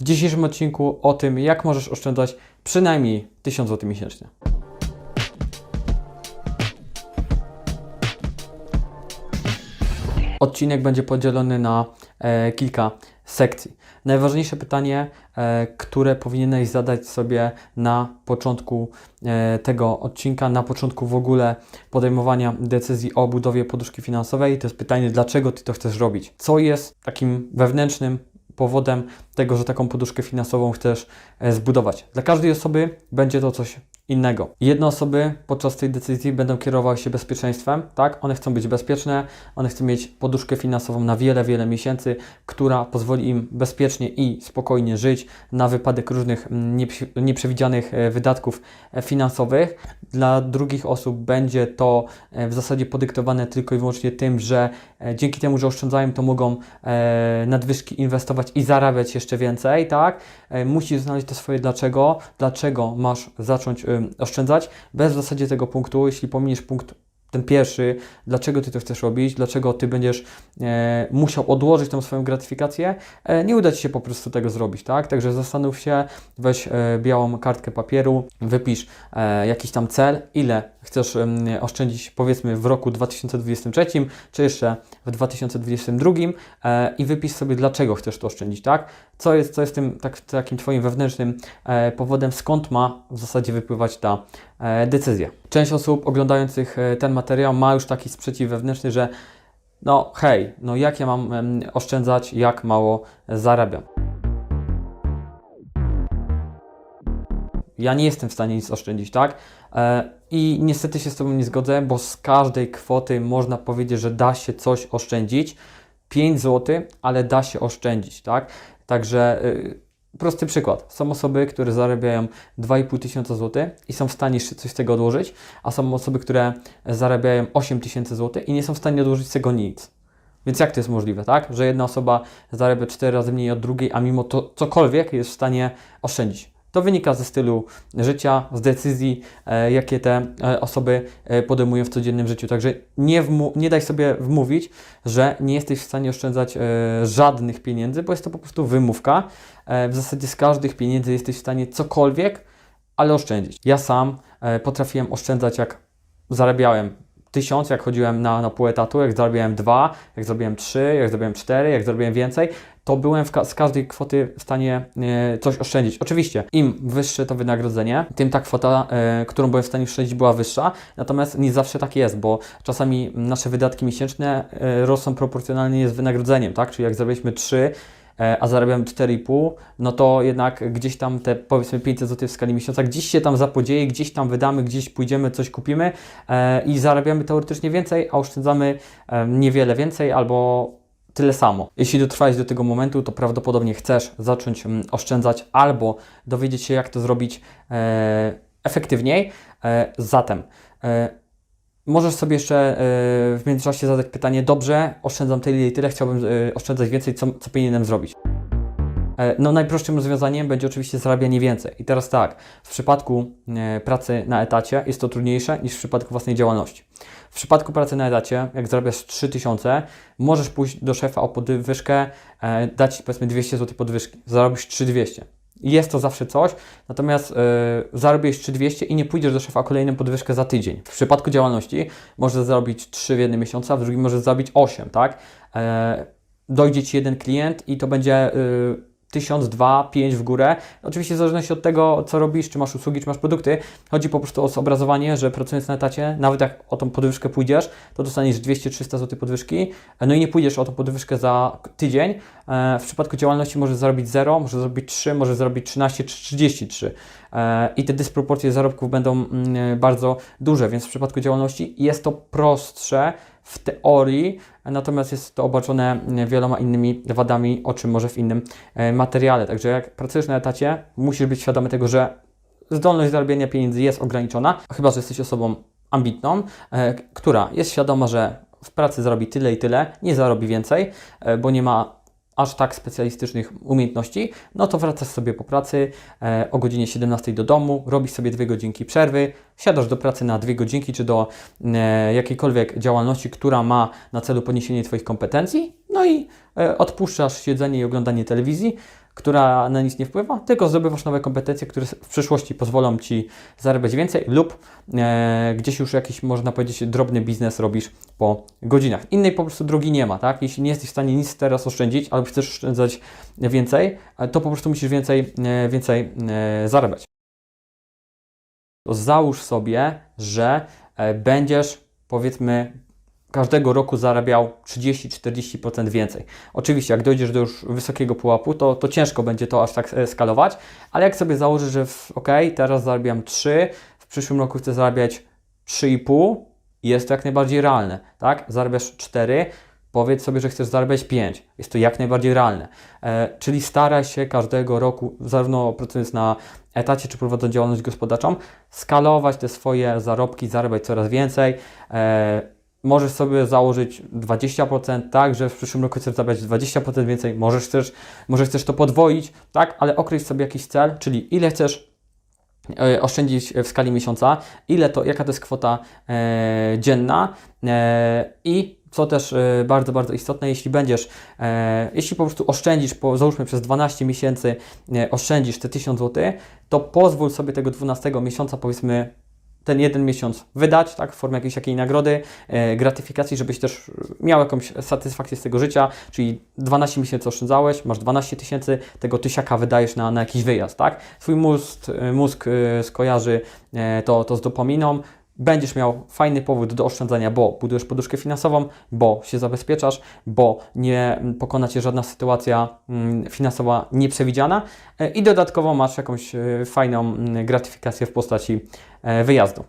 W dzisiejszym odcinku o tym, jak możesz oszczędzać przynajmniej 1000 zł miesięcznie. Odcinek będzie podzielony na e, kilka sekcji. Najważniejsze pytanie, e, które powinieneś zadać sobie na początku e, tego odcinka, na początku w ogóle podejmowania decyzji o budowie poduszki finansowej, to jest pytanie, dlaczego Ty to chcesz robić? Co jest takim wewnętrznym powodem tego, że taką poduszkę finansową chcesz e, zbudować? Dla każdej osoby będzie to coś innego. Jedne osoby podczas tej decyzji będą kierowały się bezpieczeństwem, tak? One chcą być bezpieczne, one chcą mieć poduszkę finansową na wiele, wiele miesięcy, która pozwoli im bezpiecznie i spokojnie żyć na wypadek różnych mm, nieprzewidzianych e, wydatków e, finansowych. Dla drugich osób będzie to e, w zasadzie podyktowane tylko i wyłącznie tym, że dzięki temu, że oszczędzają, to mogą nadwyżki inwestować i zarabiać jeszcze więcej, tak? Musisz znaleźć to swoje dlaczego, dlaczego masz zacząć oszczędzać. Bez w zasadzie tego punktu, jeśli pominiesz punkt ten pierwszy, dlaczego ty to chcesz robić, dlaczego ty będziesz e, musiał odłożyć tą swoją gratyfikację, e, nie uda ci się po prostu tego zrobić, tak? Także zastanów się, weź e, białą kartkę papieru, wypisz e, jakiś tam cel, ile chcesz em, oszczędzić powiedzmy w roku 2023, czy jeszcze w 2022 e, i wypisz sobie, dlaczego chcesz to oszczędzić, tak? Co jest, co jest tym tak, takim Twoim wewnętrznym e, powodem, skąd ma w zasadzie wypływać ta e, decyzja. Część osób oglądających e, ten materiał ma już taki sprzeciw wewnętrzny, że no hej, no jak ja mam oszczędzać, jak mało zarabiam. Ja nie jestem w stanie nic oszczędzić, tak? E, I niestety się z Tobą nie zgodzę, bo z każdej kwoty można powiedzieć, że da się coś oszczędzić. 5 zł, ale da się oszczędzić, tak? Także y, prosty przykład. Są osoby, które zarabiają 2,5 tysiąca zł i są w stanie coś z tego odłożyć, a są osoby, które zarabiają 8 tysięcy zł i nie są w stanie odłożyć z tego nic. Więc jak to jest możliwe, tak? Że jedna osoba zarabia 4 razy mniej od drugiej, a mimo to cokolwiek jest w stanie oszczędzić. To wynika ze stylu życia, z decyzji, e, jakie te e, osoby e, podejmują w codziennym życiu. Także nie, nie daj sobie wmówić, że nie jesteś w stanie oszczędzać żadnych pieniędzy, bo jest to po prostu wymówka. W zasadzie z każdych pieniędzy jesteś w stanie cokolwiek, ale oszczędzić. Ja sam potrafiłem oszczędzać, jak zarabiałem tysiąc, jak chodziłem na, na pół etatu, jak zarabiałem dwa, jak zrobiłem trzy, jak zrobiłem cztery, jak zrobiłem więcej, to byłem ka- z każdej kwoty w stanie e, coś oszczędzić. Oczywiście, im wyższe to wynagrodzenie, tym ta kwota, e, którą byłem w stanie oszczędzić, była wyższa. Natomiast nie zawsze tak jest, bo czasami nasze wydatki miesięczne e, rosną proporcjonalnie z wynagrodzeniem, tak? Czyli jak zrobiliśmy 3, e, a zarabiam 4,5, no to jednak gdzieś tam te powiedzmy 500 zł w skali miesiąca, gdzieś się tam zapodzieje, gdzieś tam wydamy, gdzieś pójdziemy, coś kupimy e, i zarabiamy teoretycznie więcej, a oszczędzamy e, niewiele więcej albo tyle samo. Jeśli dotrwałeś do tego momentu, to prawdopodobnie chcesz zacząć mm, oszczędzać albo dowiedzieć się, jak to zrobić e, efektywniej. E, zatem e, możesz sobie jeszcze e, w międzyczasie zadać pytanie, dobrze, oszczędzam tyle i tyle, chciałbym e, oszczędzać więcej, co, co powinienem zrobić? E, No, najprostszym rozwiązaniem będzie oczywiście zarabianie więcej. I teraz tak, w przypadku e, pracy na etacie jest to trudniejsze niż w przypadku własnej działalności. W przypadku pracy na etacie, jak zarabiasz 3000, możesz pójść do szefa o podwyżkę, e, dać powiedzmy 200 zł podwyżki, zarobisz 3200. Jest to zawsze coś, natomiast e, zarobisz 3200 i nie pójdziesz do szefa kolejną podwyżkę za tydzień. W przypadku działalności możesz zarobić 3 w jednym miesiącu, a w drugim możesz zarobić 8, tak? E, dojdzie Ci jeden klient i to będzie y, 1000, 2, 5 w górę. Oczywiście w zależności od tego, co robisz, czy masz usługi, czy masz produkty. Chodzi po prostu o zobrazowanie, że pracując na etacie, nawet jak o tą podwyżkę pójdziesz, to dostaniesz 200-300 zł podwyżki, no i nie pójdziesz o tą podwyżkę za tydzień. E, W przypadku działalności możesz zarobić 0, możesz zarobić 3, możesz zarobić 13 czy 33. E, I te dysproporcje zarobków będą mm, bardzo duże, więc w przypadku działalności jest to prostsze w teorii, natomiast jest to obarczone wieloma innymi wadami, o czym może w innym e, materiale. Także jak pracujesz na etacie, musisz być świadomy tego, że zdolność zarabiania pieniędzy jest ograniczona, chyba że jesteś osobą ambitną, e, która jest świadoma, że w pracy zarobi tyle i tyle, nie zarobi więcej, e, bo nie ma aż tak specjalistycznych umiejętności, no to wracasz sobie po pracy e, o godzinie 17 do domu, robisz sobie dwie godzinki przerwy, siadasz do pracy na dwie godzinki, czy do e, jakiejkolwiek działalności, która ma na celu podniesienie Twoich kompetencji, no i e, odpuszczasz siedzenie i oglądanie telewizji, która na nic nie wpływa, tylko zdobywasz nowe kompetencje, które w przyszłości pozwolą Ci zarabiać więcej lub e, gdzieś już jakiś, można powiedzieć, drobny biznes robisz po godzinach. Innej po prostu drogi nie ma, tak? Jeśli nie jesteś w stanie nic teraz oszczędzić, albo chcesz oszczędzać więcej, to po prostu musisz więcej, e, więcej e, zarabiać. To załóż sobie, że e, będziesz powiedzmy każdego roku zarabiał 30-40% więcej. Oczywiście, jak dojdziesz do już wysokiego pułapu, to, to ciężko będzie to aż tak e, skalować, ale jak sobie założysz, że w, ok, teraz zarabiam 3, w przyszłym roku chcę zarabiać 3,5, jest to jak najbardziej realne, tak? Zarabiasz 4, powiedz sobie, że chcesz zarabiać 5. Jest to jak najbardziej realne. E, czyli staraj się każdego roku, zarówno pracując na etacie, czy prowadząc działalność gospodarczą, skalować te swoje zarobki, zarabiać coraz więcej. E, możesz sobie założyć 20%, tak, że w przyszłym roku chcesz zarabiać 20% więcej, możesz też, możesz też to podwoić, tak, ale określ sobie jakiś cel, czyli ile chcesz e, oszczędzić w skali miesiąca, ile to, jaka to jest kwota e, dzienna e, i co też e, bardzo, bardzo istotne, jeśli będziesz, e, jeśli po prostu oszczędzisz, po, załóżmy przez 12 miesięcy e, oszczędzisz te 1000 zł, to pozwól sobie tego 12 miesiąca, powiedzmy, ten jeden miesiąc wydać, tak, w formie jakiejś takiej nagrody, e, gratyfikacji, żebyś też miał jakąś satysfakcję z tego życia, czyli 12 miesięcy oszczędzałeś, masz 12 tysięcy, tego tysiaka wydajesz na, na jakiś wyjazd, tak? Twój mózg, e, mózg e, skojarzy e, to, to z dopaminą, będziesz miał fajny powód do oszczędzania, bo budujesz poduszkę finansową, bo się zabezpieczasz, bo nie pokona Cię żadna sytuacja mm, finansowa nieprzewidziana e, i dodatkowo masz jakąś e, fajną mm, gratyfikację w postaci e, wyjazdu.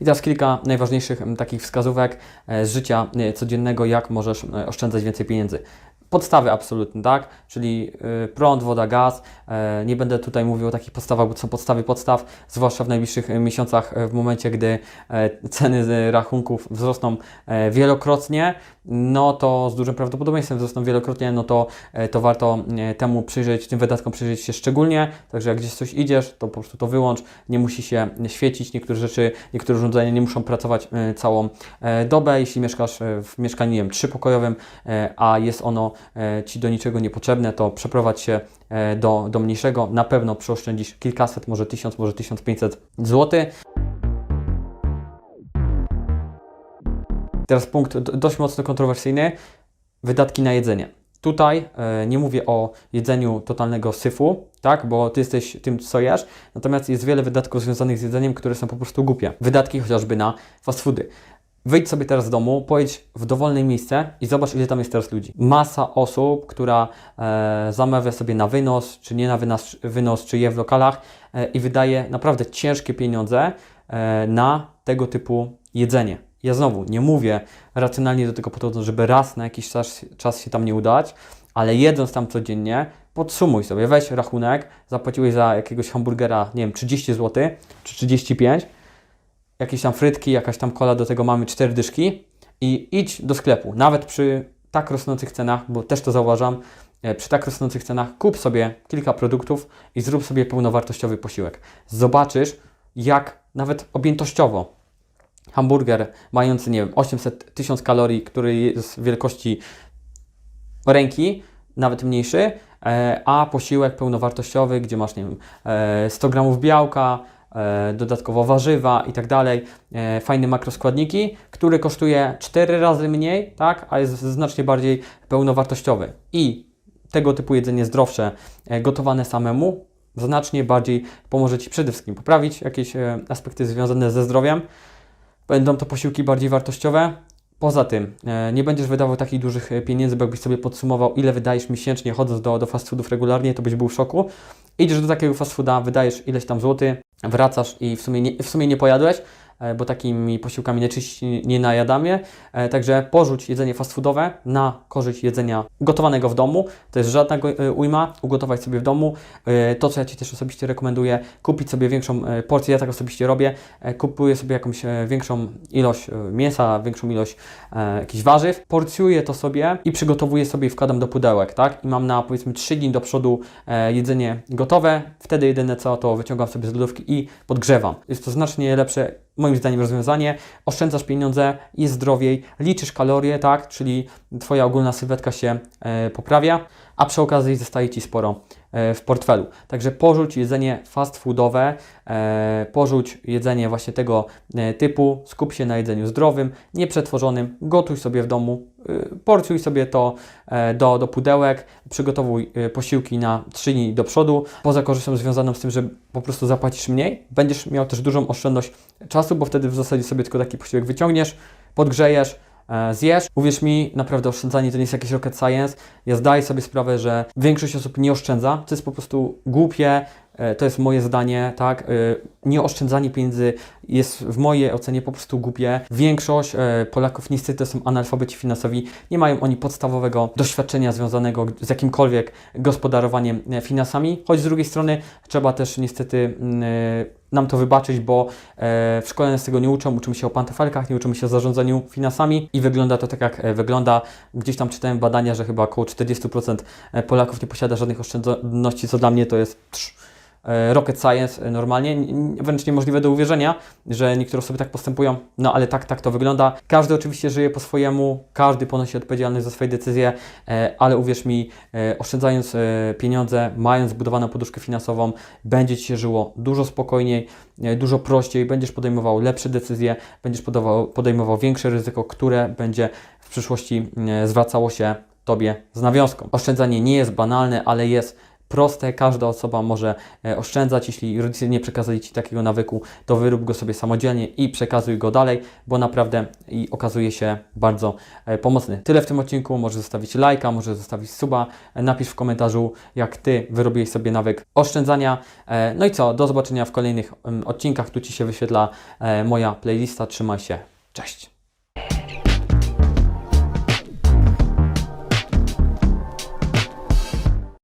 I teraz kilka najważniejszych takich wskazówek z życia codziennego, jak możesz oszczędzać więcej pieniędzy. Podstawy absolutne, tak? Czyli y, prąd, woda, gaz. E, nie będę tutaj mówił o takich podstawach, bo to są podstawy podstaw, zwłaszcza w najbliższych e, miesiącach, e, w momencie, gdy e, ceny rachunków wzrosną e, wielokrotnie, no to z dużym prawdopodobieństwem wzrosną wielokrotnie, no to, to warto temu przyjrzeć, tym wydatkom przyjrzeć się szczególnie. Także jak gdzieś coś idziesz, to po prostu to wyłącz, nie musi się świecić. Niektóre rzeczy, niektóre urządzenia nie muszą pracować całą dobę. Jeśli mieszkasz w mieszkaniu, nie wiem, trzypokojowym, a jest ono Ci do niczego niepotrzebne, to przeprowadź się e, do, do mniejszego. Na pewno przeoszczędzisz kilkaset, może tysiąc, może 1500 zł. Teraz punkt do- dość mocno kontrowersyjny. Wydatki na jedzenie. Tutaj e, nie mówię o jedzeniu totalnego syfu, tak, bo ty jesteś tym, co jesz, natomiast jest wiele wydatków związanych z jedzeniem, które są po prostu głupie. Wydatki chociażby na fast foody. Wyjdź sobie teraz z domu, pojedź w dowolne miejsce i zobacz, ile tam jest teraz ludzi. Masa osób, która e, zamawia sobie na wynos, czy nie na wynos, wynos czy je w lokalach e, i wydaje naprawdę ciężkie pieniądze e, na tego typu jedzenie. Ja znowu nie mówię racjonalnie do tego podchodząc, żeby raz na jakiś czas, czas się tam nie udać, ale jedząc tam codziennie, podsumuj sobie, weź rachunek, zapłaciłeś za jakiegoś hamburgera, nie wiem, 30 zł czy 35 jakieś tam frytki, jakaś tam kola, do tego mamy cztery dyszki i idź do sklepu, nawet przy tak rosnących cenach, bo też to zauważam, e, przy tak rosnących cenach kup sobie kilka produktów i zrób sobie pełnowartościowy posiłek. Zobaczysz, jak nawet objętościowo hamburger mający, nie wiem, 800 1000 kalorii, który jest wielkości ręki, nawet mniejszy, e, a posiłek pełnowartościowy, gdzie masz, nie wiem, e, 100 gramów białka, e, dodatkowo warzywa i tak dalej, e, fajne makroskładniki, który kosztuje 4 razy mniej, tak, a jest znacznie bardziej pełnowartościowy. I tego typu jedzenie zdrowsze, e, gotowane samemu, znacznie bardziej pomoże Ci przede wszystkim poprawić jakieś e, aspekty związane ze zdrowiem. Będą to posiłki bardziej wartościowe. Poza tym e, nie będziesz wydawał takich dużych e, pieniędzy, bo jakbyś sobie podsumował, ile wydajesz miesięcznie chodząc do, do fast foodów regularnie, to byś był w szoku. Idziesz do takiego fast fooda, wydajesz ileś tam złoty, wracasz i w sumie nie, w sumie nie pojadłeś, bo takimi posiłkami nieczyści nie najadamy. E, Także porzuć jedzenie fast foodowe na korzyść jedzenia gotowanego w domu. To jest żadna e, ujma, ugotować sobie w domu. E, To, co ja Ci też osobiście rekomenduję, kupić sobie większą e, porcję, ja tak osobiście robię. E, Kupuję sobie jakąś e, większą ilość e, mięsa, większą ilość e, jakichś warzyw, porcjuję to sobie i przygotowuję sobie i wkładam do pudełek, tak? I mam na powiedzmy 3 dni do przodu e, jedzenie gotowe. Wtedy jedyne co, to wyciągam sobie z lodówki i podgrzewam. Jest to znacznie lepsze moim zdaniem rozwiązanie. Oszczędzasz pieniądze, jest zdrowiej, liczysz kalorie, tak, czyli Twoja ogólna sylwetka się e, poprawia, a przy okazji zostaje Ci sporo w portfelu. Także porzuć jedzenie fast foodowe, e, porzuć jedzenie właśnie tego e, typu, skup się na jedzeniu zdrowym, nieprzetworzonym, gotuj sobie w domu, porcjuj sobie to e, do, do pudełek, przygotowuj e, posiłki na 3 dni do przodu. Poza korzyścią związaną z tym, że po prostu zapłacisz mniej, będziesz miał też dużą oszczędność czasu, bo wtedy w zasadzie sobie tylko taki posiłek wyciągniesz, podgrzejesz, e, zjesz. Uwierz mi, naprawdę oszczędzanie to nie jest jakiś rocket science. Ja zdaję sobie sprawę, że większość osób nie oszczędza. To jest po prostu głupie. e, To jest moje zdanie, tak? E, Nieoszczędzanie pieniędzy jest w mojej ocenie po prostu głupie. Większość e, Polaków niestety są analfabeci finansowi. Nie mają oni podstawowego doświadczenia związanego z jakimkolwiek gospodarowaniem e, finansami. Choć z drugiej strony trzeba też niestety mm, e, nam to wybaczyć, bo e, w szkole nas tego nie uczą, uczymy się o pantofelkach, nie uczymy się o zarządzaniu finansami i wygląda to tak, jak e, wygląda. Gdzieś tam czytałem badania, że chyba około 40% Polaków nie posiada żadnych oszczędności, co dla mnie to jest e, rocket science e, normalnie, wręcz niemożliwe do uwierzenia, że niektóre osoby tak postępują, no ale tak, tak to wygląda. Każdy oczywiście żyje po swojemu, każdy ponosi odpowiedzialność za swoje decyzje, e, ale uwierz mi, e, oszczędzając e, pieniądze, mając zbudowaną poduszkę finansową, będzie Ci się żyło dużo spokojniej, e, dużo prościej, będziesz podejmował lepsze decyzje, będziesz podejmował większe ryzyko, które będzie w przyszłości e, zwracało się Tobie z nawiązką. Oszczędzanie nie jest banalne, ale jest proste, każda osoba może e, oszczędzać. Jeśli rodzice nie przekazali Ci takiego nawyku, to wyrób go sobie samodzielnie i przekazuj go dalej, bo naprawdę i okazuje się bardzo e, pomocny. Tyle w tym odcinku. Możesz zostawić lajka, możesz zostawić suba, e, napisz w komentarzu, jak Ty wyrobiłeś sobie nawyk oszczędzania. No i co, do zobaczenia w kolejnych em, odcinkach. Tu Ci się wyświetla moja playlista. Trzymaj się. Cześć!